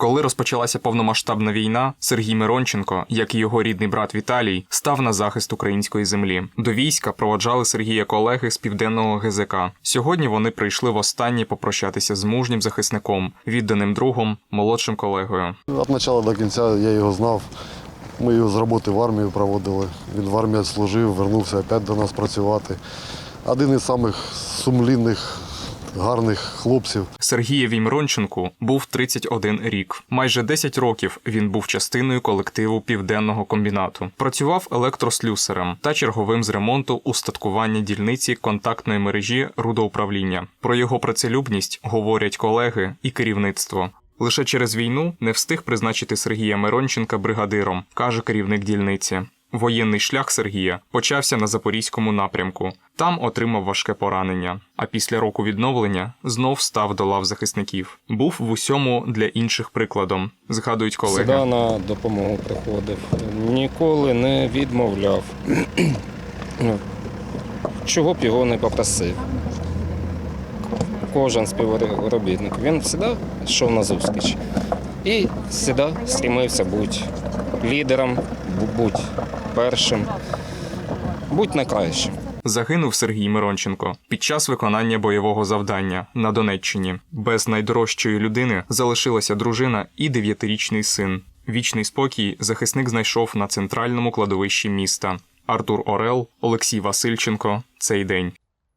Коли розпочалася повномасштабна війна, Сергій Миронченко, як і його рідний брат Віталій, став на захист української землі. До війська проводжали Сергія колеги з південного ГЗК. Сьогодні вони прийшли востаннє попрощатися з мужнім захисником, відданим другом, молодшим колегою. Від початку до кінця я його знав. Ми його з роботи в армію проводили. Він в армії служив, вернувся опять до нас працювати. Один із самих сумлінних, гарних хлопців. Сергієві Миронченку був 31 рік. Майже 10 років він був частиною колективу південного комбінату. Працював електрослюсарем та черговим з ремонту устаткування дільниці контактної мережі рудоуправління. Про його працелюбність говорять колеги і керівництво. Лише через війну не встиг призначити Сергія Миронченка бригадиром, каже керівник дільниці. Воєнний шлях Сергія почався на запорізькому напрямку. Там отримав важке поранення. А після року відновлення знов став до лав захисників. Був в усьому для інших прикладом, згадують колеги. Сюди на допомогу приходив. Ніколи не відмовляв. Чого б його не попросив. Кожен співробітник. Він завжди йшов на зустріч. І завжди стремився бути лідером, бу- бути першим, бути найкращим. Загинув Сергій Миронченко під час виконання бойового завдання на Донеччині. Без найдорожчої людини залишилася дружина і дев'ятирічний син. Вічний спокій захисник знайшов на центральному кладовищі міста. Артур Орел, Олексій Васильченко. Цей день.